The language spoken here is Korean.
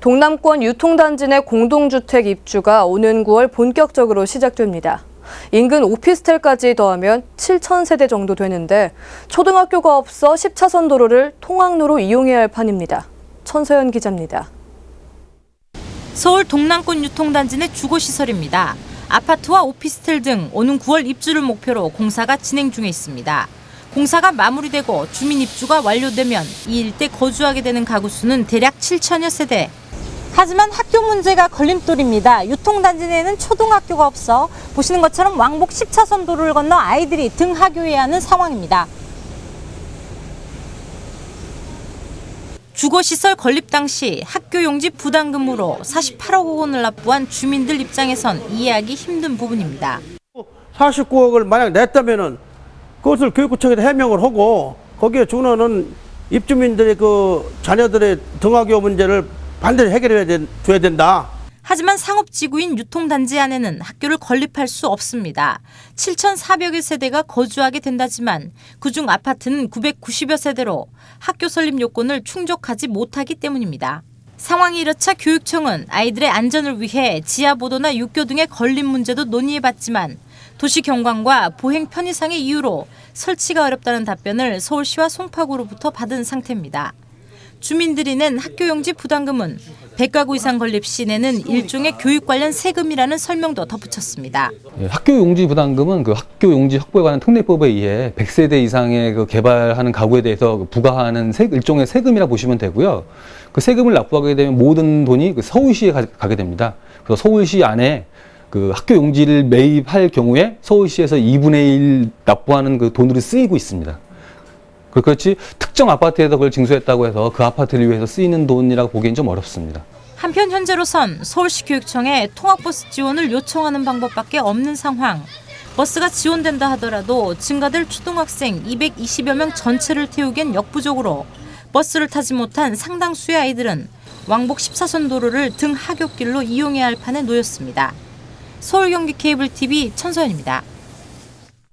동남권 유통단지 내 공동주택 입주가 오는 9월 본격적으로 시작됩니다. 인근 오피스텔까지 더하면 7천 세대 정도 되는데 초등학교가 없어 10차선 도로를 통학로로 이용해야 할 판입니다. 천서연 기자입니다. 서울 동남권 유통단지 내 주거시설입니다. 아파트와 오피스텔 등 오는 9월 입주를 목표로 공사가 진행 중에 있습니다. 공사가 마무리되고 주민 입주가 완료되면 이 일대 거주하게 되는 가구 수는 대략 7천여 세대. 하지만 학교 문제가 걸림돌입니다. 유통단지 내에는 초등학교가 없어 보시는 것처럼 왕복 10차선 도로를 건너 아이들이 등하교해야 하는 상황입니다. 주거시설 건립 당시 학교 용지 부담금으로 48억 원을 납부한 주민들 입장에선 이해하기 힘든 부분입니다. 49억을 만약 냈다면은 그것을 교육구청에다 해명을 하고 거기에 준하는 입주민들의 그 자녀들의 등하교 문제를 반드시 해결해야 된, 줘야 된다. 하지만 상업지구인 유통단지 안에는 학교를 건립할 수 없습니다. 7,400여 세대가 거주하게 된다지만 그중 아파트는 990여 세대로 학교 설립 요건을 충족하지 못하기 때문입니다. 상황이 이렇자 교육청은 아이들의 안전을 위해 지하보도나 육교 등의 건립 문제도 논의해봤지만 도시 경관과 보행 편의상의 이유로 설치가 어렵다는 답변을 서울시와 송파구로부터 받은 상태입니다. 주민들이 낸 학교용지 부담금은 100가구 이상 건립 시 내는 일종의 교육 관련 세금이라는 설명도 덧붙였습니다. 예, 학교 용지 부담금은 그 학교 용지 확보에 관한 특례법에 의해 100세대 이상의 그 개발하는 가구에 대해서 그 부과하는 세, 일종의 세금이라 보시면 되고요. 그 세금을 납부하게 되면 모든 돈이 그 서울시에 가, 가게 됩니다. 그래서 서울시 안에 그 학교 용지를 매입할 경우에 서울시에서 2분의 1 납부하는 그 돈으로 쓰이고 있습니다. 그- 그렇지 특정 아파트에서 그걸 징수했다고 해서 그 아파트를 위해서 쓰이는 돈이라고 보기엔 좀 어렵습니다. 한편 현재로선 서울시 교육청에 통학버스 지원을 요청하는 방법밖에 없는 상황. 버스가 지원된다 하더라도 증가될 초등학생 220여 명 전체를 태우기엔 역부족으로 버스를 타지 못한 상당수의 아이들은 왕복 14선 도로를 등 하굣길로 이용해야 할 판에 놓였습니다. 서울 경기 케이블 TV 천서연입니다.